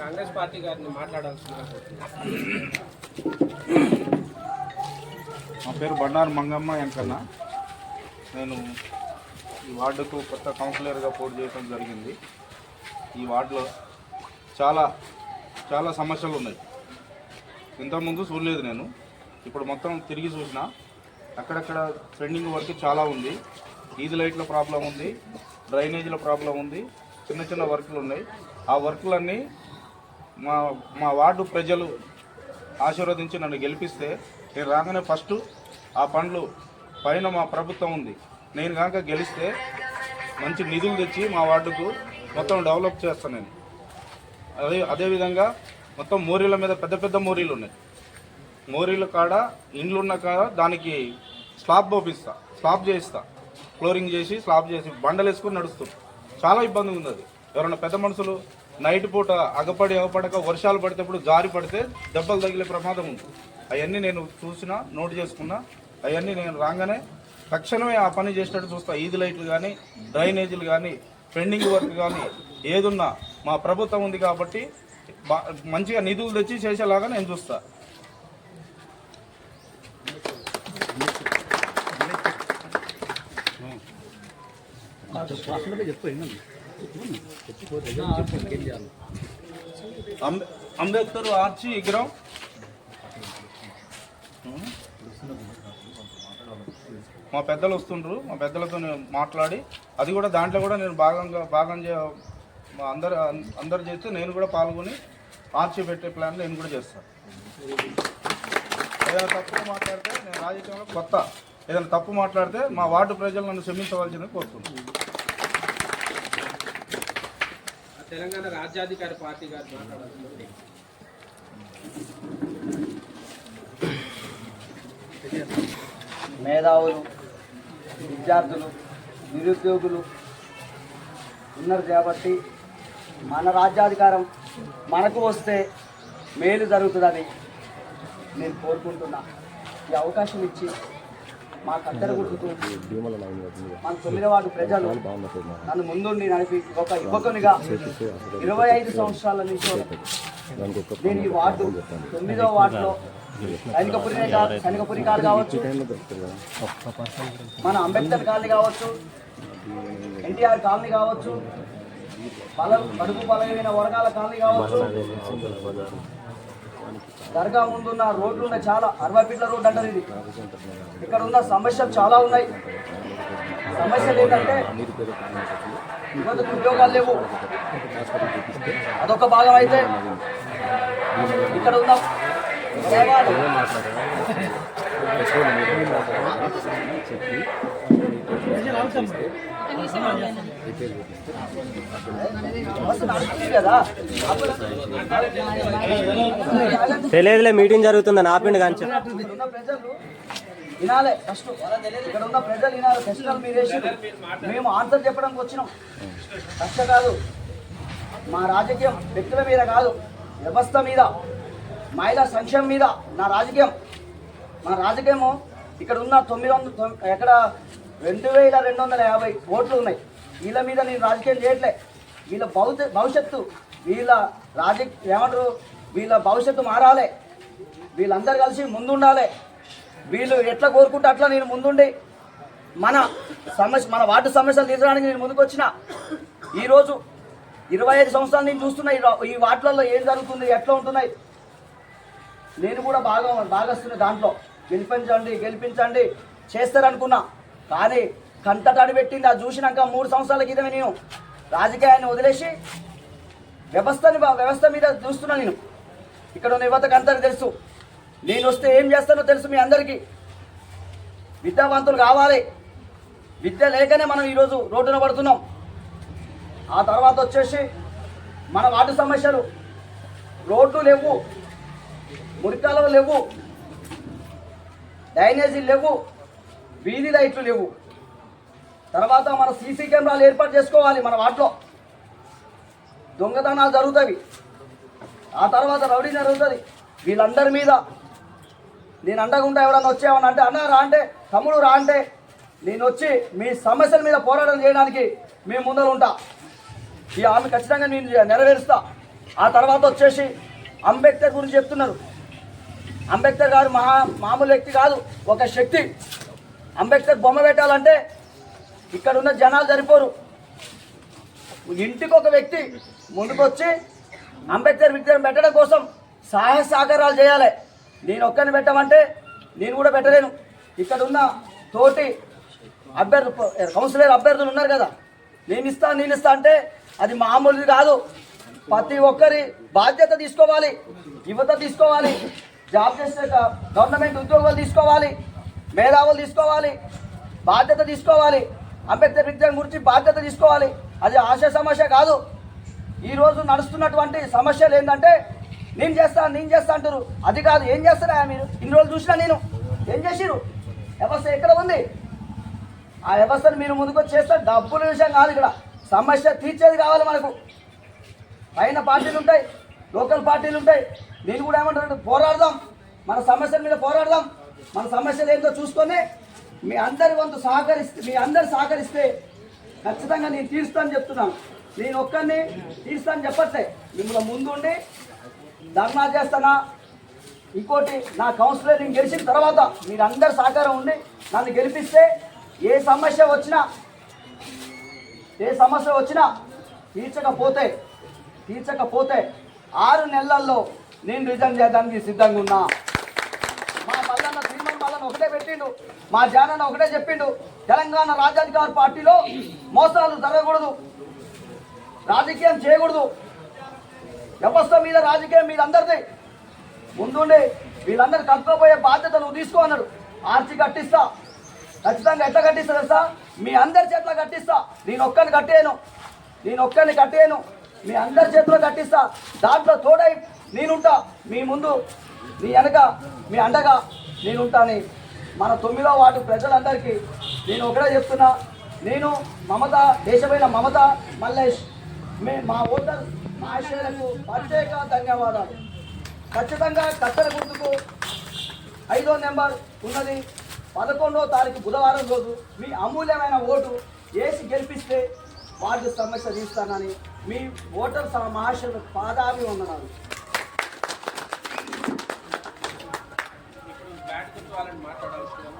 Congress party గారిని మాట్లాడాల్సిందిగా నా పేరు బండారు మంగమ్మ వెంకన్న. నేను ఈ వార్డుకు కొత్త కౌన్సిలర్గా పోటీ చేయడం జరిగింది. ఈ వార్డులో చాలా చాలా సమస్యలు ఉన్నాయి. ఇంతకుముందు చూడలేదు నేను. ఇప్పుడు మొత్తం తిరిగి చూసిన అక్కడక్కడ ట్రెండింగ్ వర్క్ చాలా ఉంది. ఈది లైట్ల ప్రాబ్లం ఉంది డ్రైనేజీల ప్రాబ్లం ఉంది చిన్న చిన్న వర్కులు ఉన్నాయి. ఆ వర్కులన్నీ మా మా వార్డు ప్రజలు ఆశీర్వదించి నన్ను గెలిపిస్తే నేను రాగానే ఫస్ట్ ఆ పనులు పైన మా ప్రభుత్వం ఉంది. నేను కనుక గెలిస్తే మంచి నిధులు తెచ్చి మా వార్డుకు మొత్తం డెవలప్ చేస్తాను నేను. అదే అదేవిధంగా మొత్తం మోరీల మీద పెద్ద పెద్ద మోరీలు ఉన్నాయి. మోరీల కాడ ఇండ్లు ఉన్న కాడ దానికి స్లాబ్ పోపిస్తా స్లాబ్ చేయిస్తా. ఫ్లోరింగ్ చేసి స్లాబ్ చేసి బండలు వేసుకుని నడుస్తుంది చాలా ఇబ్బంది ఉంది అది. ఎవరైనా పెద్ద మనుషులు నైట్ పూట అగపడి అగపడక వర్షాలు పడేటప్పుడు జారి పడితే దెబ్బలు తగిలే ప్రమాదం ఉంది. అవన్నీ నేను చూసిన నోట్ చేసుకున్నా అవన్నీ నేను రాగానే తక్షణమే ఆ పని చేసినట్టు చూస్తా. ఈది లైట్లు కానీ డ్రైనేజీలు కానీ పెండింగ్ వర్క్ కానీ ఏదున్నా మా ప్రభుత్వం ఉంది కాబట్టి మంచిగా నిధులు తెచ్చి చేసేలాగా నేను చూస్తా. అంబే- అంబేద్కర్ ఆర్చి విగ్రహం. మా పెద్దలు వస్తుండ్రు. మా పెద్దలతో మాట్లాడి అది కూడా దాంట్లో కూడా నేను భాగంగా భాగం చే అందరు అందరు చేస్తే నేను కూడా పాల్గొని ఆర్చి పెట్టే ప్లాన్ నేను కూడా చేస్తాను ఏదైనా తప్పు మాట్లాడితే నేను రాజకీయంలో కొత్త. ఏదైనా తప్పు మాట్లాడితే మా వార్డు ప్రజలు నన్ను క్షమించవలసిందని కోరుతున్నాను. తెలంగాణ రాజ్యాధికారి పార్టీ గారు మాట్లాడాలి మేధావులు విద్యార్థులు నిరుద్యోగులు ఉన్నారు కాబట్టి మన రాజ్యాధికారం మనకు వస్తే మేలు జరుగుతుందని నేను కోరుకుంటున్నా. ఈ అవకాశం ఇచ్చి మన తొమ్మిదో వార్డు ప్రజలు నన్ను ముందుండి నడిపి ఒక యువకునిగా ఇరవై ఐదు సంవత్సరాల నుంచి నేను ఈ వార్డు తొమ్మిదో వార్డులో సైనికపురి సైనికపురి కాలు కావచ్చు. మన అంబేద్కర్ కాలనీ కావచ్చు ఎన్టీఆర్ కాలనీ కావచ్చు బల కడుపు బలమైన వర్గాల కాలనీ కావచ్చు. దర్గా ముందున్న రోడ్లు ఉన్నాయి. చాలా అరవై ఫీట్ల రోడ్డు అంటారు ఇది. ఇక్కడ ఉన్న సమస్యలు చాలా ఉన్నాయి. సమస్యలు ఏంటంటే యువతకు ఉద్యోగాలు లేవు. అదొక భాగం అయితే. ఇక్కడ ఉన్న దేవాలయం తెలియదులే మీటింగ్ జరుగుతుందని ఆపిండు కానీ వినాలే ఫస్ట్ ఇక్కడ ఉన్న ప్రజలు వినాలి ప్రశ్నలు మీరు మేము ఆన్సర్ చెప్పడానికి వచ్చినాం. కష్ట కాదు. మా రాజకీయం వ్యక్తుల మీద కాదు వ్యవస్థ మీద మహిళా సంక్షేమం మీద నా రాజకీయం. మా రాజకీయము ఇక్కడ ఉన్న తొమ్మిది వందల ఎక్కడ రెండు వేల రెండు వందల యాభై ఓట్లు ఉన్నాయి. వీళ్ళ మీద నేను రాజకీయం చేయట్లే. వీళ్ళ భవిష్య భవిష్యత్తు వీళ్ళ రాజకీయ ఏమంటారు? వీళ్ళ భవిష్యత్తు మారాలి. వీళ్ళందరూ కలిసి ముందుండాలి. వీళ్ళు ఎట్లా కోరుకుంటే అట్లా నేను ముందుండి. మన సమస్య మన వార్డు సమస్యలు తీర్చడానికి నేను ముందుకు వచ్చిన ఈరోజు ఇరవై ఐదు సంవత్సరాలు నేను చూస్తున్నా ఈ వార్డులలో ఏం జరుగుతుంది ఎట్లా ఉంటున్నాయి. నేను కూడా బాగా బాగొస్తున్నా దాంట్లో. గెలిపించండి గెలిపించండి. చేస్తారనుకున్నా. కానీ కంటటాడి పెట్టింది అది చూసినాక మూడు సంవత్సరాల క్రితమే నేను రాజకీయాన్ని వదిలేసి వ్యవస్థని వ్యవస్థ మీద చూస్తున్నా నేను. ఇక్కడ ఉన్న యువతకు అందరికి తెలుసు. నేను వస్తే ఏం చేస్తానో తెలుసు మీ అందరికీ. విద్యావంతులు కావాలి. విద్య లేకనే మనం ఈరోజు రోడ్డున పడుతున్నాం. ఆ తర్వాత వచ్చేసి మన వాటి సమస్యలు. రోడ్లు లేవు. మురికాలు లేవు. డ్రైనేజీలు లేవు. వీధి లైట్లు లేవు. తర్వాత మన సీసీ కెమెరాలు ఏర్పాటు చేసుకోవాలి మన వాటిలో దొంగతనాలు జరుగుతాయి. ఆ తర్వాత రౌడీ జరుగుతుంది. వీళ్ళందరి మీద. నేను అండగుంటా ఎవరన్నా వచ్చేవని అంటే అన్న రా అంటే తమ్ముడు రా అంటే నేను వచ్చి మీ సమస్యల మీద పోరాటం చేయడానికి మేము ముందర ఉంటా. ఈ ఆమె ఖచ్చితంగా నేను నెరవేరుస్తా. ఆ తర్వాత వచ్చేసి అంబేద్కర్ గురించి చెప్తున్నారు. అంబేద్కర్ గారు మహా మామూలు వ్యక్తి కాదు ఒక శక్తి. అంబేద్కర్ బొమ్మ పెట్టాలంటే ఇక్కడ ఉన్న జనాలు సరిపోరు. ఇంటికి ఒక వ్యక్తి ముందుకొచ్చి అంబేద్కర్ విగ్రహం పెట్టడం కోసం సహాయ సహకారాలు చేయాలి. నేను ఒక్కరిని పెట్టమంటే నేను కూడా పెట్టలేను. ఇక్కడ ఉన్న తోటి అభ్యర్థు కౌన్సిలర్ అభ్యర్థులు ఉన్నారు కదా. నేను ఇస్తా నేను ఇస్తా అంటే అది మామూలుది కాదు. ప్రతి ఒక్కరి బాధ్యత తీసుకోవాలి. యువత తీసుకోవాలి. జాబ్ చేసే గవర్నమెంట్ ఉద్యోగాలు తీసుకోవాలి. మేధావులు తీసుకోవాలి బాధ్యత తీసుకోవాలి. అంబేద్కర్ విగ్రహం గురించి బాధ్యత తీసుకోవాలి. అది ఆశ సమస్య కాదు. ఈ రోజు నడుస్తున్నటువంటి సమస్యలు ఏంటంటే నేను చేస్తాను నేను చేస్తా అంటారు. అది కాదు ఏం చేస్తారా మీరు? ఇన్ని రోజులు చూసినా నేను. ఏం చేసిరు వ్యవస్థ ఎక్కడ ఉంది? ఆ వ్యవస్థను మీరు ముందుకు చేస్తే డబ్బుల విషయం కాదు ఇక్కడ. సమస్య తీర్చేది కావాలి మనకు. పైన పార్టీలు ఉంటాయి లోకల్ పార్టీలు ఉంటాయి. నేను కూడా ఏమంటారు పోరాడదాం. మన సమస్యల మీద పోరాడదాం. మన సమస్యలు ఏంటో చూసుకొని మీ అందరి వంతు సహకరిస్తే మీ అందరు సహకరిస్తే ఖచ్చితంగా నేను తీరుస్తాను చెప్తున్నాను. నేను ఒక్కరిని తీరుస్తాను చెప్పట్లే. మిమ్మల్ని ముందుండి ధర్నా చేస్తానా? ఇంకోటి నా కౌన్సిలర్ నేను గెలిచిన తర్వాత మీరందరు సహకారం ఉండి నన్ను గెలిపిస్తే ఏ సమస్య వచ్చినా ఏ సమస్య వచ్చినా తీర్చకపోతే తీర్చకపోతే ఆరు నెలల్లో నేను రిజైన్ చేయడానికి సిద్ధంగా ఉన్నా. ఒకటే పెట్టిండు. మా జానన్న ఒకటే చెప్పిండు తెలంగాణ రాజాధికార పార్టీలో మోసాలు జరగకూడదు రాజకీయం చేయకూడదు. వ్యవస్థ మీద రాజకీయం మీద అందరిది ముందుండి వీళ్ళందరూ కట్టుకోపోయే బాధ్యత నువ్వు తీసుకో అన్నాడు. ఆర్చి కట్టిస్తా. ఖచ్చితంగా ఎట్లా కట్టిస్తా తెలుసా? మీ అందరి చేతిలో కట్టిస్తా. నేను ఒక్కరిని కట్టేయను. నేను ఒక్కరిని కట్టేయను. మీ అందరి చేతిలో కట్టిస్తా. దాంట్లో తోడై నేనుంటా. మీ ముందు మీ వెనక మీ అండగా నేనుంటాని మన తొమ్మిదో వాటి ప్రజలందరికీ నేను ఒకటే చెప్తున్నా. నేను మమత దేశమైన మమత మల్లేష్ మే మా ఓటర్ మా ఆశయాలకు ప్రత్యేక ధన్యవాదాలు. ఖచ్చితంగా కత్తెర గుర్తుకు ఐదో నెంబర్ ఉన్నది. పదకొండో తారీఖు బుధవారం రోజు మీ అమూల్యమైన ఓటు వేసి గెలిపిస్తే వార్డు సమస్య తీస్తానని మీ ఓటర్ సమ- మహాశయులకు పాదాభి ఉన్నాను ఇప్పుడు బ్యాట్ గుర్తు వాళ్ళని మాట్లాడాల్సిందిగా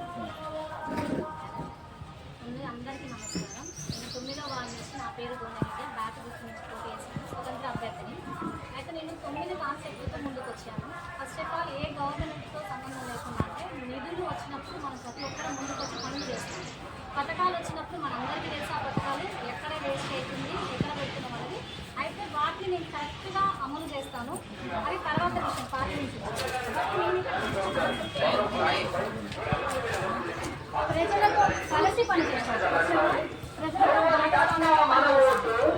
ముందు అందరికీ నమస్కారం నేను తొమ్మిదో వార్డు నుంచి నా పేరు గోనగిరి బ్యాట్ గుర్తు నుంచి పోటీ చేశాను స్వతంత్ర అభ్యర్థిని అయితే నేను తొమ్మిది కాన్సెప్ట్లతో ముందుకు వచ్చాను ఫస్ట్ ఆఫ్ ఆల్ ఏ గవర్నమెంట్తో సంబంధం లేకుండా అంటే నిధులు వచ్చినప్పుడు మనం ప్రతి ఒక్కరు ముందుకు వచ్చి పనులు చేస్తాం పథకాలు వచ్చినప్పుడు మనందరికీ తెలిసి ఆ పథకాలు ఎక్కడ వేస్ట్ అవుతుంది ఎక్కడ పెడుతున్నాం అనేది అయితే వాటిని నేను కరెక్ట్గా అమలు చేస్తాను అది తర్వాత విషయం పార్టీ నుంచి బట్ నేను ఇక్కడ ప్రజలతో కలిసి పనిచేస్తాను ప్రజలతో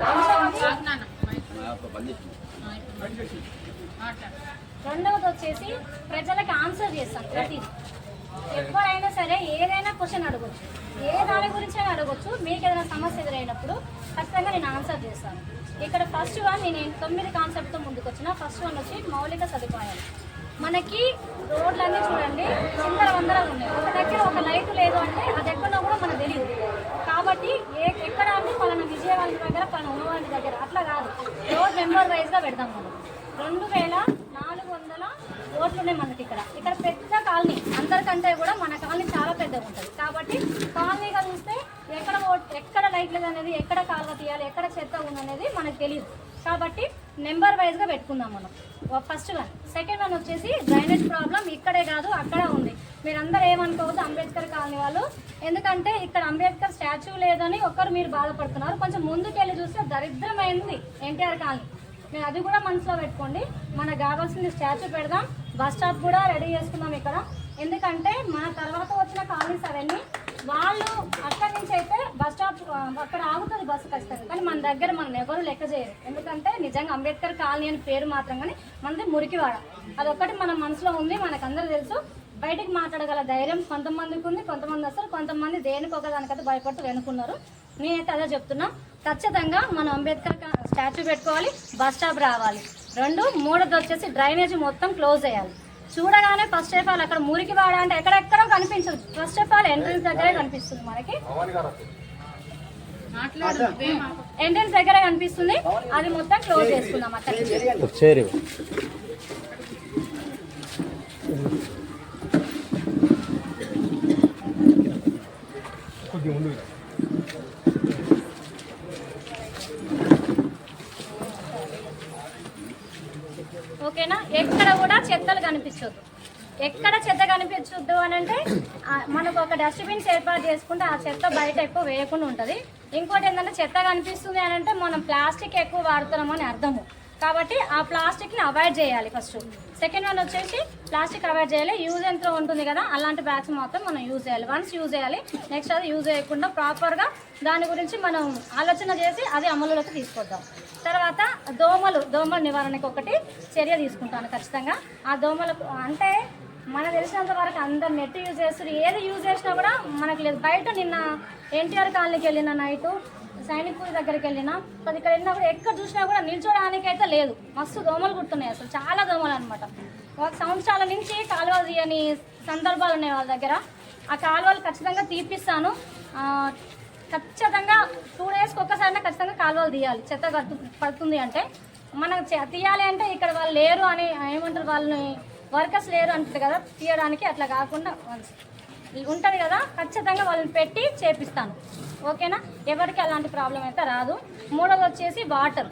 భాగస్వామ్యంగా పనిచేస్తాను. రెండవది వచ్చేసి ప్రజలకు ఆన్సర్ చేస్తాను ప్రతిదీ ఎవరైనా సరే ఏదైనా క్వశ్చన్ అడగొచ్చు ఏ దాని గురించి అయినా అడగొచ్చు మీకు ఏదైనా సమస్య ఎదురైనప్పుడు ఖచ్చితంగా నేను ఆన్సర్ చేస్తాను ఇక్కడ ఫస్ట్ వన్ నేను తొమ్మిది కాన్సెప్ట్తో ముందుకు వచ్చిన ఫస్ట్ వన్ వచ్చి మౌలిక సదుపాయాలు. మనకి రోడ్లన్నీ చూడండి చిందర వందల ఉన్నాయి. ఒక దగ్గర ఒక లైట్ లేదు అంటే అది ఎక్కడో కూడా మనకు తెలియదు కాబట్టి ఏ ఎక్కడ అంటే పలానా విజయవాడ దగ్గర పలానా ఉన్నవాడి దగ్గర. అట్లా కాదు. రోడ్ నెంబర్ వైజ్గా పెడతాం మనం. రెండు వేల నాలుగు వందల ఓట్లు ఉన్నాయి మనకి ఇక్కడ. ఇక్కడ పెద్ద కాలనీ. అందరికంటే కూడా మన కాలనీ చాలా పెద్దగా ఉంటుంది. కాబట్టి కాలనీగా చూస్తే ఎక్కడ ఓట్ ఎక్కడ లైట్ లేదు అనేది ఎక్కడ కాలువ తీయాలి ఎక్కడ చెత్త ఉందనేది మనకు తెలియదు కాబట్టి నెంబర్ వైజ్గా పెట్టుకుందాం మనం. First one. సెకండ్ వన్ వచ్చేసి డ్రైనేజ్ ప్రాబ్లం ఇక్కడే కాదు అక్కడ ఉంది. మీరందరూ ఏమనుకోవద్దు అంబేద్కర్ కాలనీ వాళ్ళు. ఎందుకంటే ఇక్కడ అంబేద్కర్ స్టాచ్యూ లేదని ఒకరు మీరు బాధపడుతున్నారు. కొంచెం ముందుకెళ్ళి చూస్తే దరిద్రమైంది ఎన్టీఆర్ కాలనీ. మీరు అది కూడా మనసులో పెట్టుకోండి. మనకు కావాల్సింది స్టాచ్యూ పెడదాం. బస్ స్టాప్ కూడా రెడీ చేసుకున్నాం ఇక్కడ. ఎందుకంటే మన తర్వాత వచ్చిన కాలనీస్ అవన్నీ వాళ్ళు అక్కడి నుంచి అయితే బస్ స్టాప్ అక్కడ ఆగుతుంది బస్సు ఖచ్చితంగా. కానీ మన దగ్గర మనం ఎవరు లెక్క చేయరు. ఎందుకంటే నిజంగా అంబేద్కర్ కాలనీ అని పేరు మాత్రం కానీ మనది మురికివాడ. అదొకటి మన మనసులో ఉంది మనకు తెలుసు. బయటికి మాట్లాడగల ధైర్యం కొంతమందికి ఉంది కొంతమంది అసలు కొంతమంది దేనికి ఒకదానికైతే భయపడుతూ వెనుకున్నారు. నేనైతే అదే చెప్తున్నా. ఖచ్చితంగా మనం అంబేద్కర్ కా- స్టాచ్యూ పెట్టుకోవాలి బస్ స్టాప్ రావాలి. రెండు మూడోది వచ్చేసి డ్రైనేజ్ మొత్తం క్లోజ్ చేయాలి. చూడగానే ఫస్ట్ ఆఫ్ ఆల్ అక్కడ మురికి వాడ అంటే ఎక్కడెక్కడో కనిపించదు. ఫస్ట్ ఆఫ్ ఆల్ ఎంట్రన్స్ దగ్గరే కనిపిస్తుంది మనకి. ఎంట్రన్స్ దగ్గర కనిపిస్తుంది. అది మొత్తం క్లోజ్ చేసుకుందాం అక్కడ చేయండి. సరే ఓకేనా ఎక్కడ కూడా చెత్తలు కనిపించొద్దు ఎక్కడ చెత్త కనిపించొద్దు అని అంటే మనకు ఒక డస్ట్బిన్స్ ఏర్పాటు చేసుకుంటే ఆ చెత్త బయట ఎక్కువ వేయకుండా ఉంటుంది. ఇంకోటి ఏంటంటే చెత్త కనిపిస్తుంది అని అంటే మనం ప్లాస్టిక్ ఎక్కువ వాడుతున్నామని అర్థము. కాబట్టి ఆ ప్లాస్టిక్ని అవాయిడ్ చేయాలి ఫస్ట్. సెకండ్ వన్ వచ్చేసి ప్లాస్టిక్ అవాయిడ్ చేయాలి. యూజ్ ఎంత ఉంటుంది కదా అలాంటి బ్యాగ్స్ మాత్రం మనం యూజ్ చేయాలి. వన్స్ యూజ్ చేయాలి నెక్స్ట్ అది యూజ్ చేయకుండా ప్రాపర్గా దాని గురించి మనం ఆలోచన చేసి అది అమలులోకి తీసుకొద్దాం. తర్వాత దోమలు దోమల నివారణకు ఒకటి చర్య తీసుకుంటాను ఖచ్చితంగా. ఆ దోమలకు అంటే మనకు తెలిసినంత వరకు అందరు నెట్ యూజ్ చేస్తారు ఏది యూజ్ చేసినా కూడా మనకు లేదు. బయట నిన్న ఎన్టీఆర్ కాలనీకి వెళ్ళిన నైటు సైనిక్పూర్ దగ్గరికి వెళ్ళినా అది ఇక్కడ వెళ్ళినప్పుడు ఎక్కడ చూసినా కూడా నిల్చోడానికి అయితే లేదు. మస్తు దోమలు కుడుతున్నాయి అసలు. చాలా దోమలు అనమాట ఒక సంవత్సరాల నుంచి కాలువ తీయని సందర్భాలు ఉన్నాయి వాళ్ళ దగ్గర. ఆ కాలువలు ఖచ్చితంగా తీపిస్తాను. ఖచ్చితంగా టూ డేస్కి ఒక్కసారి ఖచ్చితంగా కాలువలు తీయాలి. చెత్త కట్టు పడుతుంది అంటే. మనకు తీయాలి అంటే ఇక్కడ వాళ్ళు లేరు అని ఏమంటారు? వాళ్ళని వర్కర్స్ లేరు అంటారు కదా. తీయడానికి అట్లా కాకుండా ఉంటుంది కదా ఖచ్చితంగా వాళ్ళని పెట్టి చేపిస్తాను. ఓకేనా? ఎవరికి అలాంటి ప్రాబ్లం అయితే రాదు. మూడోది వచ్చేసి వాటర్.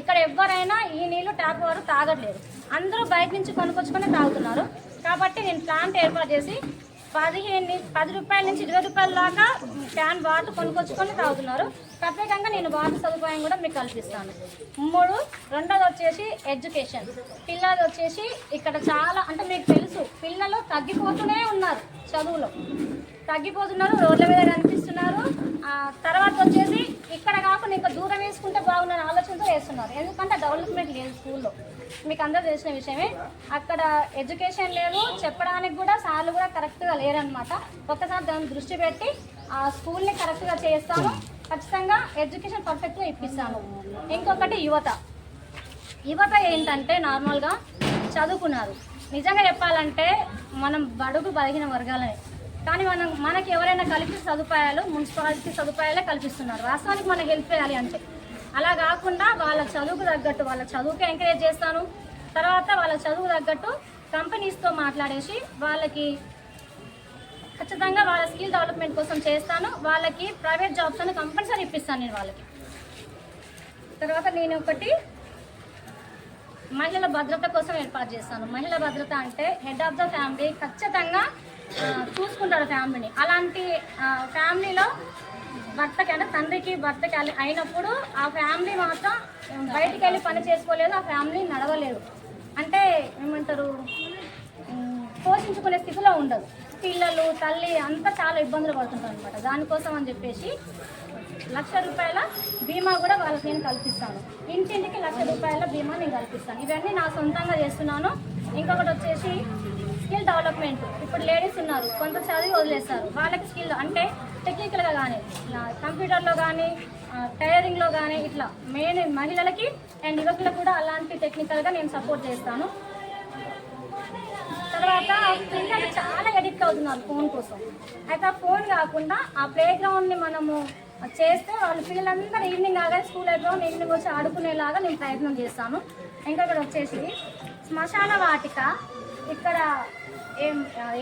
ఇక్కడ ఎవరైనా ఈ నీళ్ళు ట్యాప్ వారు తాగట్లేదు. అందరూ బయట నుంచి కొనుక్కొచ్చుకొని తాగుతున్నారు. కాబట్టి నేను ప్లాంట్ ఏర్పాటు చేసి పదిహేను పది రూపాయల నుంచి ఇరవై రూపాయల దాకా క్యాన్ వాటర్ కొనుకొచ్చుకొని తాగుతున్నారు. ప్రత్యేకంగా నేను వాటర్ సదుపాయం కూడా మీకు కల్పిస్తాను. మూడు రెండోది వచ్చేసి ఎడ్యుకేషన్. పిల్లలు వచ్చేసి ఇక్కడ చాలా అంటే మీకు తెలుసు పిల్లలు తగ్గిపోతూనే ఉన్నారు చదువులో. తగ్గిపోతున్నారు రోడ్ల మీద కనిపిస్తున్నారు. తర్వాత వచ్చేసి ఇక్కడ కాకుండా ఇంకా దూరం వేసుకుంటే బాగున్న ఆలోచనతో వేస్తున్నారు. ఎందుకంటే డెవలప్మెంట్ లేదు స్కూల్లో. మీకు అందరూ తెలిసిన విషయమే. అక్కడ ఎడ్యుకేషన్ లేదు చెప్పడానికి కూడా సార్లు కూడా కరెక్ట్గా లేరనమాట ఒక్కసారి దాన్ని దృష్టి పెట్టి ఆ స్కూల్ని కరెక్ట్గా చేస్తాము ఖచ్చితంగా ఎడ్యుకేషన్ పర్ఫెక్ట్గా ఇప్పిస్తాము ఇంకొకటి యువత. యువత ఏంటంటే నార్మల్గా చదువుకున్నారు. నిజంగా చెప్పాలంటే మనం బడుగు బలిగిన వర్గాలనే కానీ మనం మనకి ఎవరైనా కల్పించే సదుపాయాలు మున్సిపాలిటీ సదుపాయాలే కల్పిస్తున్నారు. వాస్తవానికి మనకి హెల్ప్ చేయాలి అంటే అలా కాకుండా వాళ్ళ చదువుకు తగ్గట్టు వాళ్ళ చదువుకు ఎంకరేజ్ చేస్తాను. తర్వాత వాళ్ళ చదువుకు తగ్గట్టు కంపెనీస్తో మాట్లాడేసి వాళ్ళకి ఖచ్చితంగా వాళ్ళ స్కిల్ డెవలప్మెంట్ కోసం చేస్తాను. వాళ్ళకి ప్రైవేట్ జాబ్స్ అని కంపల్సరీ ఇప్పిస్తాను నేను వాళ్ళకి. తర్వాత నేను ఒకటి మహిళల భద్రత కోసం ఏర్పాటు చేస్తాను. మహిళల భద్రత అంటే హెడ్ ఆఫ్ ద ఫ్యామిలీ ఖచ్చితంగా ఆ, చూసుకుంటాడు ఫ్యామిలీని అలాంటి ఫ్యామిలీలో భర్తకి అంటే తండ్రికి భర్తకి అయినప్పుడు ఆ ఫ్యామిలీ మాత్రం బయటికి వెళ్ళి పని చేసుకోలేదు ఆ ఫ్యామిలీ నడవలేదు. అంటే ఏమంటారు? పోషించుకునే స్థితిలో ఉండదు. పిల్లలు తల్లి అంతా చాలా ఇబ్బందులు పడుతుంటారు అనమాట దానికోసం అని చెప్పేసి లక్ష రూపాయల బీమా కూడా వాళ్ళకి నేను కల్పిస్తాను. ఇంటింటికి లక్ష రూపాయల బీమా నేను కల్పిస్తాను. ఇవన్నీ నా సొంతంగా చేస్తున్నాను. ఇంకొకటి వచ్చేసి స్కిల్ డెవలప్మెంట్. ఇప్పుడు లేడీస్ ఉన్నారు కొంత చదివి వదిలేస్తారు. వాళ్ళకి స్కిల్ అంటే టెక్నికల్గా కానీ కంప్యూటర్లో కానీ టైరింగ్లో కానీ ఇట్లా మెయిన్ మహిళలకి అండ్ యువకులకు కూడా అలాంటి టెక్నికల్గా నేను సపోర్ట్ చేస్తాను. తర్వాత పిల్లలు చాలా ఎడిక్ట్ అవుతున్నారు ఫోన్ కోసం. అయితే ఆ ఫోన్ కాకుండా ఆ ప్లే గ్రౌండ్ని మనము చేస్తే వాళ్ళు పిల్లలందరూ ఈవినింగ్ ఆగా స్కూల్ అయిపోయి ఈవినింగ్ వచ్చి ఆడుకునేలాగా నేను ప్రయత్నం చేస్తాను. ఇంకా ఇక్కడ వచ్చేసి శ్మశాన వాటిక. ఇక్కడ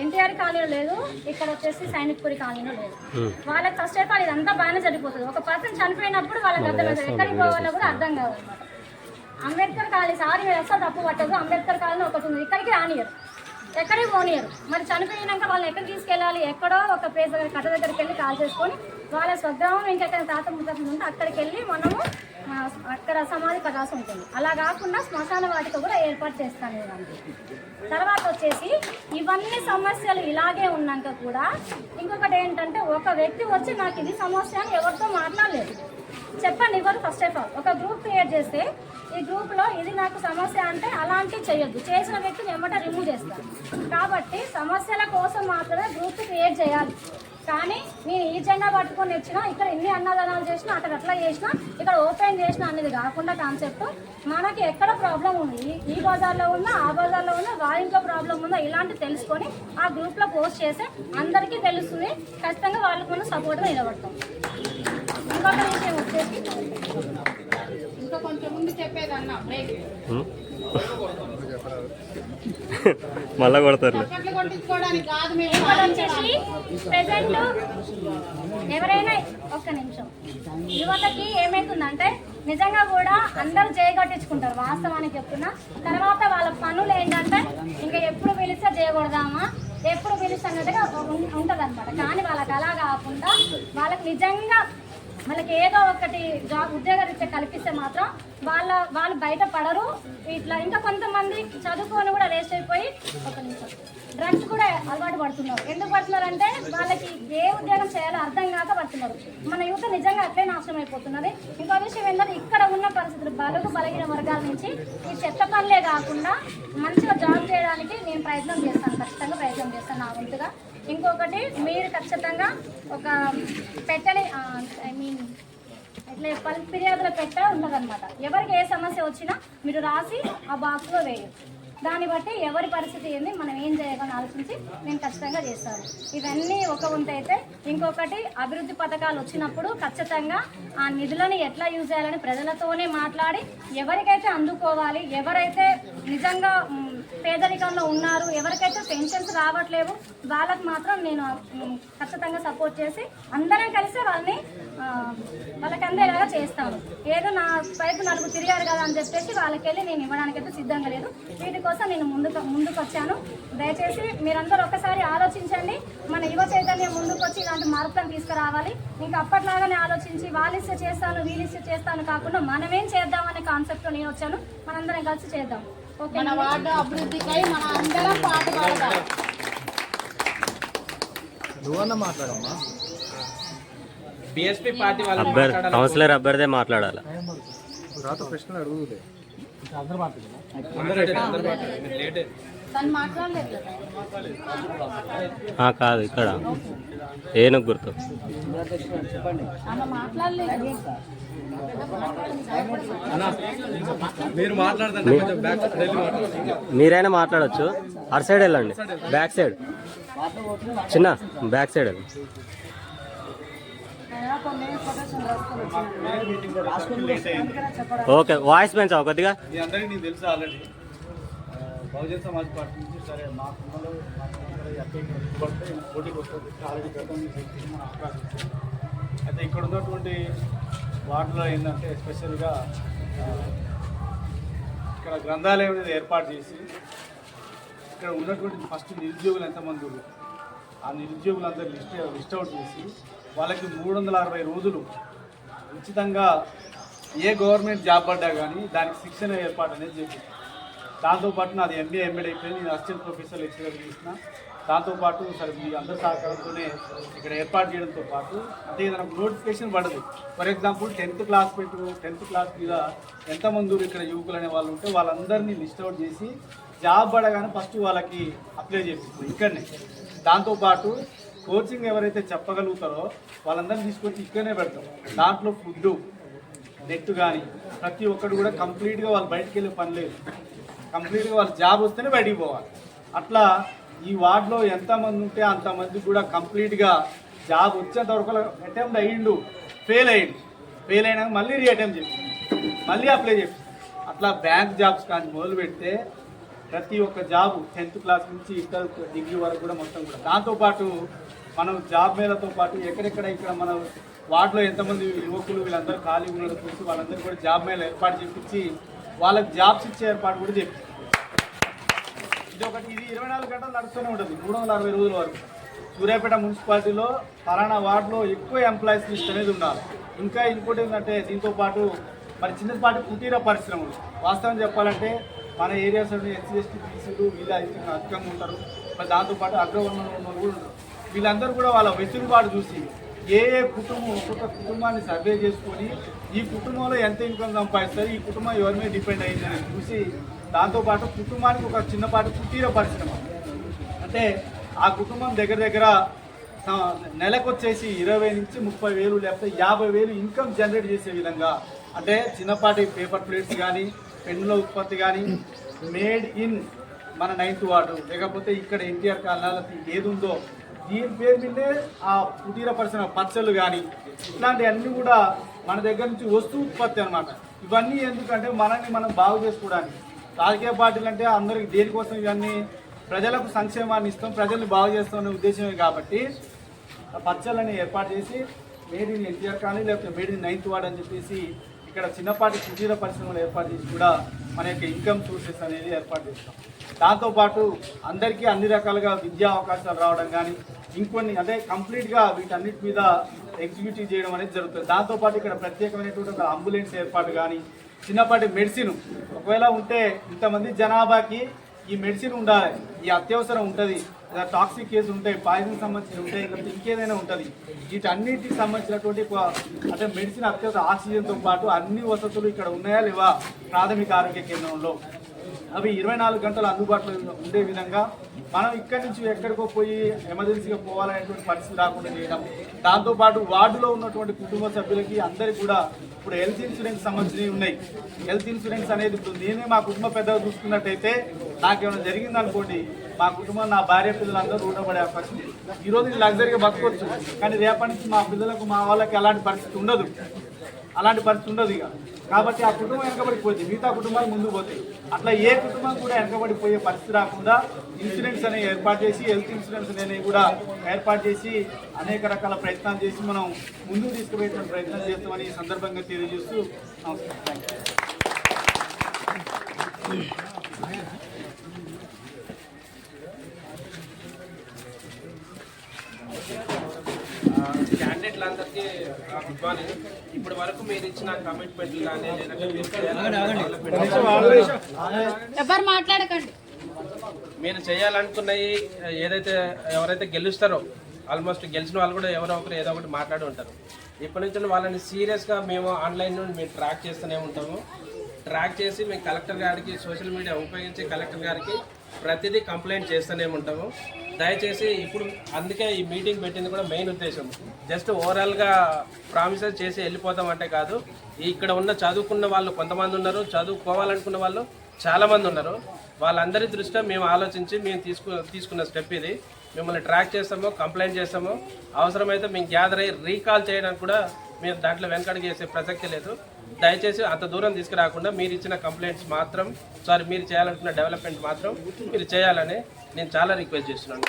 ఎన్టీఆర్ కాలనీలో లేదు ఇక్కడ వచ్చేసి సైనిక్పురి కాలనీలో లేదు. వాళ్ళకి ఫస్ట్ ఆఫ్ ఆల్ ఇదంతా బాగానే జరిగిపోతుంది. ఒక పర్సన్ చనిపోయినప్పుడు వాళ్ళకి అర్థం అవుతుంది ఎక్కడికి పోవాలో కూడా అర్థం కాదు అంబేద్కర్ కాలనీ సారీ మీరు అసలు తప్పు పట్టదు. అంబేద్కర్ కాలనీ ఒకటి ఉంది. ఇక్కడికి రానియరు. ఎక్కడికి పోనీయరు. మరి చనిపోయినాక వాళ్ళని ఎక్కడికి తీసుకెళ్ళాలి? ఎక్కడో ఒక ప్లేస్ దగ్గర కట్ట దగ్గరికి వెళ్ళి కాల్ చేసుకొని వాళ్ళ స్వగ్రామం ఇంకెక్కడ తాత ఉంటే అక్కడికి వెళ్ళి మనము అక్కడ సమాధి పడాల్సి ఉంటుంది. అలా కాకుండా శ్మశాన వాటిక కూడా ఏర్పాటు చేస్తాను ఇలాంటి తర్వాత వచ్చేసి ఇవన్నీ సమస్యలు ఇలాగే ఉన్నాక కూడా ఇంకొకటి ఏంటంటే ఒక వ్యక్తి వచ్చి నాకు ఇది సమస్య అని ఎవరితో మాట్లాడలేదు. చెప్పండి ఇవ్వరు ఫస్ట్ ఆఫ్ ఆల్ ఒక గ్రూప్ క్రియేట్ చేస్తే ఈ గ్రూప్లో ఇది నాకు సమస్య అంటే అలాంటివి చేయొద్దు. చేసిన వ్యక్తిని ఎమ్మట రిమూవ్ చేస్తారు కాబట్టి సమస్యల కోసం మాత్రమే గ్రూప్ క్రియేట్ చేయాలి. కానీ నేను ఈ జెండా పట్టుకొని వచ్చినా ఇక్కడ ఎన్ని అన్నదానాలు చేసినా అక్కడ అట్లా చేసినా ఇక్కడ ఓపెన్ చేసినా అనేది కాకుండా కాన్సెప్ట్ మనకి ఎక్కడ ప్రాబ్లం ఉంది? ఈ- బజార్లో ఉందా ఆ బజార్లో ఉందా వాళ్ళ ఇంట్లో ప్రాబ్లం ఉందా ఇలాంటి తెలుసుకొని ఆ గ్రూప్లో పోస్ట్ చేస్తే అందరికీ తెలుస్తుంది. ఖచ్చితంగా వాళ్ళకి మనం సపోర్ట్గా నిలబడతాం. ఇంకొక విషయం వచ్చేసి ఇంకా కొంచెం ముందు చెప్పేదన్నా బ్రేక్ మళ్ళా కొడతారు. ఎవరైనా ఒక్క నిమిషం. యువతకి ఏమైతుందంటే నిజంగా కూడా అందరూ చేయగట్టించుకుంటారు వాస్తవానికి చెప్తున్నా. తర్వాత వాళ్ళ పనులు ఏంటంటే ఇంకా ఎప్పుడు పిలిస్తే చేయకూడదామా ఎప్పుడు పిలిస్తే అన్నట్టుగా ఉంటుంది అనమాట కానీ వాళ్ళకి అలా కాకుండా వాళ్ళకి నిజంగా వాళ్ళకి ఏదో ఒకటి జాబ్ ఉద్యోగరీత్యా కల్పిస్తే మాత్రం వాళ్ళ వాళ్ళు బయట పడరు. ఇట్లా ఇంకా కొంతమంది చదువుకొని కూడా వేస్ట్ అయిపోయి ఒక నిమిషం. డ్రగ్స్ కూడా అలవాటు పడుతున్నారు. ఎందుకు పడుతున్నారు అంటే వాళ్ళకి ఏ ఉద్యోగం చేయాలో అర్థం కాక పడుతున్నారు. మన యువత నిజంగా అట్లే నాశనం అయిపోతున్నది. ఇంకో విషయం ఏంటంటే ఇక్కడ ఉన్న పరిస్థితులు బలుగు బలహీన వర్గాల నుంచి ఈ చెత్త పనులే కాకుండా మంచిగా జాబ్ చేయడానికి నేను ప్రయత్నం చేస్తాను. ఖచ్చితంగా ప్రయత్నం చేస్తాను నా వంతుగా. ఇంకొకటి మీరు ఖచ్చితంగా ఒక పెట్టని ఐ మీన్ ఇట్లా పలు ఫిర్యాదుల పెట్ట ఉండదనమాట ఎవరికి ఏ సమస్య వచ్చినా మీరు రాసి ఆ బాక్స్లో వేయచ్చు. దాన్ని బట్టి ఎవరి పరిస్థితి ఏంది మనం ఏం చేయాలని ఆలోచించి నేను ఖచ్చితంగా చేస్తాను. ఇవన్నీ ఒక వంత అయితే ఇంకొకటి అభివృద్ధి పథకాలు వచ్చినప్పుడు ఖచ్చితంగా ఆ నిధులను ఎట్లా యూజ్ చేయాలని ప్రజలతోనే మాట్లాడి ఎవరికైతే అందుకోవాలి ఎవరైతే నిజంగా పేదరికంలో ఉన్నారు. ఎవరికైతే పెన్షన్స్ రావట్లేవు వాళ్ళకి మాత్రం నేను ఖచ్చితంగా సపోర్ట్ చేసి అందరం కలిసి వాళ్ళని వాళ్ళకి అందేలాగా చేస్తాను. ఏదో నా వైపు నలుగురు తిరిగారు కదా అని చెప్పేసి వాళ్ళకెళ్ళి నేను నేను ఇవ్వడానికైతే సిద్ధంగా లేదు. వీటి కోసం నేను ముందుకు ముందుకు వచ్చాను దయచేసి మీరందరూ ఒక్కసారి ఆలోచించండి. మన యువ చైతన్యం ముందుకు వచ్చి ఇలాంటి మార్పులను తీసుకురావాలి. ఇంకా అప్పట్లాగానే ఆలోచించి వాళ్ళు చేస్తాను వీళ్ళు చేస్తాను కాకుండా మనమేం చేద్దామనే కాన్సెప్ట్లో నేను వచ్చాను. మనందరం కలిసి చేద్దాం. మన వార్డు అభివృద్ధికై మన అందరం పాటుపడదాం బిఎస్పీ పార్టీ వాళ్ళు అభ్యర్థి మాట్లాడాలి. కౌన్సిలర్ అభ్యర్థే మాట్లాడాలి. అందరూ అందరూ మాట్లాడాలి. లేట్ అయింది. తను మాట్లాడలేదు కదా? ఆ, కాదు ఇక్కడ. ఏనుగు గుర్తు? మీరైనా మాట్లాడొచ్చు. అటు సైడ్ వెళ్ళండి. Back side. చిన్న బ్యాక్ సైడ్ వెళ్ళండి. ఓకే వాయిస్ పెంచావు కొద్దిగా. తెలుసు ఆల్రెడీ? బహుజన్ సమాజ్ పార్టీ నుంచి సరే మా కుటుంబంలో మా పడితే పోటీకి వస్తుంది ఆల్రెడీ గతం మన అవకాశం అయితే ఇక్కడ ఉన్నటువంటి వార్డులో ఏంటంటే ఎస్పెషల్గా ఇక్కడ గ్రంథాలయం అనేది ఏర్పాటు చేసి ఇక్కడ ఉన్నటువంటి ఫస్ట్ నిరుద్యోగులు ఎంతమంది ఉన్నారు? ఆ నిరుద్యోగులందరూ లిస్ట్ లిస్ట్ అవుట్ చేసి వాళ్ళకి మూడు వందల అరవై రోజులు ఉచితంగా ఏ గవర్నమెంట్ జాబ్ పడ్డా కానీ దానికి శిక్షణ ఏర్పాటు అనేది చేసింది దాంతోపాటు నాది ఎంబీఏ ఎంబీడ్ అయిపోయింది. నేను అసిస్టెంట్ ప్రొఫెసర్ లెక్చరర్ చేసిన. దాంతోపాటు సరే మీ అందరి సహకారంతోనే ఇక్కడ ఏర్పాటు చేయడంతో పాటు అంటే మనకు నోటిఫికేషన్ పడదు. ఫర్ ఎగ్జాంపుల్ టెన్త్ క్లాస్ పెట్టు టెన్త్ క్లాస్ మీద ఎంతమంది ఇక్కడ యువకులు అనే వాళ్ళు ఉంటే వాళ్ళందరినీ లిస్ట్ అవుట్ చేసి జాబ్ పడగానే ఫస్ట్ వాళ్ళకి అప్లై చేపిస్తుంది ఇక్కడనే. దాంతోపాటు కోచింగ్ ఎవరైతే చెప్పగలుగుతారో వాళ్ళందరినీ తీసుకొచ్చి ఇక్కడనే పెడతాం. దాంట్లో ఫుడ్ నెట్ కానీ ప్రతి ఒక్కరు కూడా కంప్లీట్గా వాళ్ళు బయటికి వెళ్ళే పని లేదు. కంప్లీట్గా వాళ్ళు జాబ్ వస్తేనే బయటికి పోవాలి. అట్లా ఈ వార్డులో ఎంతమంది ఉంటే అంతమందికి కూడా కంప్లీట్గా జాబ్ వచ్చేంత వరకు అటెంప్ట్ అయ్యిండు. ఫెయిల్ అయ్యిండు. ఫెయిల్ అయినాక మళ్ళీ రీఅటెంప్ట్ చేసి మళ్ళీ అప్లై చేసి అట్లా బ్యాంక్ జాబ్స్ కానీ మొదలు పెడితే ప్రతి ఒక్క జాబ్ టెన్త్ క్లాస్ నుంచి ఇంటర్ డిగ్రీ వరకు కూడా మొత్తం కూడా. దాంతోపాటు మనం జాబ్ మేళతో పాటు ఎక్కడెక్కడ ఇక్కడ మన వార్డులో ఎంతమంది యువకులు వీళ్ళందరూ ఖాళీ ఉన్నది చూసి వాళ్ళందరూ కూడా జాబ్ మేళ ఏర్పాటు చేపించి వాళ్ళకి జాబ్స్ ఇచ్చే ఏర్పాటు కూడా చెప్పి ఇది ఒకటి ఇది ఇరవై నాలుగు గంటలు నడుస్తూనే ఉంటుంది మూడు వందల అరవై రోజుల వరకు. సూర్యాపేట మున్సిపాలిటీలో ఫలానా వార్డులో ఎక్కువ ఎంప్లాయీస్ లిస్ట్ అనేది ఉండాలి. ఇంకా ఇంకోటి ఏంటంటే దీంతో పాటు మరి చిన్నపాటి కుటీర పరిశ్రమలు. వాస్తవం చెప్పాలంటే మన ఏరియాస్ ఎస్సీ ఎస్టీ బీసీలు వీళ్ళ అధికంగా ఉంటారు. మరి దాంతోపాటు అగ్రవర్ణంలో ఉన్న కూడా ఉంటారు. వీళ్ళందరూ కూడా వాళ్ళ వెసులుబాటు చూసి ఏ ఏ కుటుంబం ఒక్కొక్క కుటుంబాన్ని సర్వే చేసుకొని ఈ కుటుంబంలో ఎంత ఇన్కమ్ సంపాదిస్తారు ఈ కుటుంబం ఎవరి మీద డిపెండ్ అయిందని చూసి దాంతోపాటు కుటుంబానికి ఒక చిన్నపాటి కుటీర పరిశ్రమ అంటే ఆ కుటుంబం దగ్గర దగ్గర నెలకొచ్చేసి నెలకు వచ్చేసి ఇరవై నుంచి ముప్పై వేలు లేకపోతే యాభై వేలు ఇన్కమ్ జనరేట్ చేసే విధంగా అంటే చిన్నపాటి పేపర్ ప్లేట్స్ కానీ పెన్నుల ఉత్పత్తి కానీ మేడ్ ఇన్ మన నైన్త్ వార్డు. లేకపోతే ఇక్కడ ఎన్టీఆర్ కాలనాలకి ఏది ఉందో దీని పేరు మీదే ఆ కుటీర పరిశ్రమ పచ్చళ్ళు కానీ ఇట్లాంటివన్నీ కూడా మన దగ్గర నుంచి వస్తు ఉత్పత్తి అనమాట ఇవన్నీ ఎందుకంటే మనల్ని మనం బాగు చేసుకోవడానికి. రాజకీయ పార్టీలు అంటే అందరికి దేనికోసం ఇవన్నీ ప్రజలకు సంక్షేమాన్ని ఇస్తాం ప్రజల్ని బాగు చేస్తామనే ఉద్దేశమే కాబట్టి పచ్చళ్ళని ఏర్పాటు చేసి మేడ్ ఇన్ ఎన్టీఆర్ కానీ లేకపోతే మేడ్ ఇన్ నైన్త్ వార్డ్ అని చెప్పేసి ఇక్కడ చిన్నపాటి కుటీర పరిశ్రమలు ఏర్పాటు చేసి కూడా మన యొక్క ఇన్కమ్ సోర్సెస్ అనేది ఏర్పాటు చేస్తాం. దాంతోపాటు అందరికీ అన్ని రకాలుగా విద్యా అవకాశాలు రావడం కానీ ఇంకొన్ని అదే కంప్లీట్గా వీటన్నిటి మీద ఎగ్జిక్యూటివ్ చేయడం అనేది జరుగుతుంది. దాంతోపాటు ఇక్కడ ప్రత్యేకమైనటువంటి ఒక అంబులెన్స్ ఏర్పాటు కానీ చిన్నపాటి మెడిసిన్. ఒకవేళ ఉంటే ఇంతమంది జనాభాకి ఈ మెడిసిన్ ఉండాలి ఈ అత్యవసరం ఉంటుంది. టాక్సిక్ కేసు ఉంటాయి పాయిజన్ సంబంధించి ఉంటాయి లేకపోతే ఇంకేదైనా ఉంటుంది. వీటన్నిటికి సంబంధించినటువంటి అంటే మెడిసిన్ అత్యవసర ఆక్సిజన్తో పాటు అన్ని వసతులు ఇక్కడ ఉన్నాయా లేవా? ప్రాథమిక ఆరోగ్య కేంద్రంలో. అవి ఇరవై నాలుగు గంటలు అందుబాటులో ఉండే విధంగా మనం ఇక్కడి నుంచి ఎక్కడికో పోయి ఎమర్జెన్సీగా పోవాలనేటువంటి పరిస్థితి రాకుండా చేయడం దాంతోపాటు వార్డులో ఉన్నటువంటి కుటుంబ సభ్యులకి అందరికీ కూడా ఇప్పుడు హెల్త్ ఇన్సూరెన్స్ సంబంధించినవి ఉన్నాయి. హెల్త్ ఇన్సూరెన్స్ అనేది ఇప్పుడు నేనే మా కుటుంబ పెద్దగా చూసుకున్నట్టయితే నాకేమైనా జరిగింది అనుకోండి మా కుటుంబం నా భార్య పిల్లలందరూ రూఢ పడే అవకాశం ఈరోజు నేను లగ్జరీగా బతకొచ్చు. కానీ రేపటి నుంచి మా పిల్లలకు మా వాళ్ళకి అలాంటి పరిస్థితి ఉండదు. అలాంటి పరిస్థితి ఉండదు ఇక. కాబట్టి ఆ కుటుంబం వెనకబడిపోయింది. మిగతా కుటుంబాలు ముందుకు పోతాయి. అట్లా ఏ కుటుంబం కూడా వెనకబడిపోయే పరిస్థితి రాకుండా ఇన్సూరెన్స్ అనేవి ఏర్పాటు చేసి హెల్త్ ఇన్సూరెన్స్ అనేవి కూడా ఏర్పాటు చేసి అనేక రకాల ప్రయత్నాలు చేసి మనం ముందుకు తీసుకుపోయేటువంటి ప్రయత్నం చేస్తామని ఈ సందర్భంగా తెలియజేస్తూ నమస్కారం. థ్యాంక్ యూ క్యాండిడేట్లందరికీ గుడ్ మార్నింగ్. ఇప్పటి వరకు మీరు ఇచ్చిన కమిట్మెంట్లు కానీ ఎవరు మాట్లాడకండి. మీరు చేయాలనుకున్నవి ఏదైతే ఎవరైతే గెలుస్తారో ఆల్మోస్ట్ గెలిచిన వాళ్ళు కూడా ఎవరో ఒకరు ఏదో ఒకటి మాట్లాడి ఉంటారు. ఇప్పటి నుంచి వాళ్ళని సీరియస్గా మేము ఆన్లైన్ నుండి మేము ట్రాక్ చేస్తూనే ఉంటాము. ట్రాక్ చేసి మేము కలెక్టర్ గారికి సోషల్ మీడియా ఉపయోగించి కలెక్టర్ గారికి ప్రతిదీ కంప్లైంట్ చేస్తూనే ఉంటాము. దయచేసి ఇప్పుడు అందుకే ఈ మీటింగ్ పెట్టింది కూడా మెయిన్ ఉద్దేశం. జస్ట్ ఓవరాల్గా ప్రామిసెస్ చేసి వెళ్ళిపోతాం అంటే కాదు ఇక్కడ ఉన్న చదువుకున్న వాళ్ళు కొంతమంది ఉన్నారు చదువుకోవాలనుకున్న వాళ్ళు చాలామంది ఉన్నారు. వాళ్ళందరి దృష్ట్యా మేము ఆలోచించి మేము తీసుకు తీసుకున్న స్టెప్ ఇది. మిమ్మల్ని ట్రాక్ చేస్తాము కంప్లైంట్ చేస్తాము. అవసరమైతే మేము గ్యాదర్ అయ్యి రీకాల్ చేయడానికి కూడా మీరు దాంట్లో వెనకడుగు చేసే ప్రసక్తి లేదు. దయచేసి అంత దూరం తీసుకురాకుండా మీరు ఇచ్చిన కంప్లైంట్స్ మాత్రం సారీ మీరు చేయాలనుకున్న డెవలప్మెంట్ మాత్రం మీరు చేయాలని నేను చాలా రిక్వెస్ట్ చేస్తున్నాను.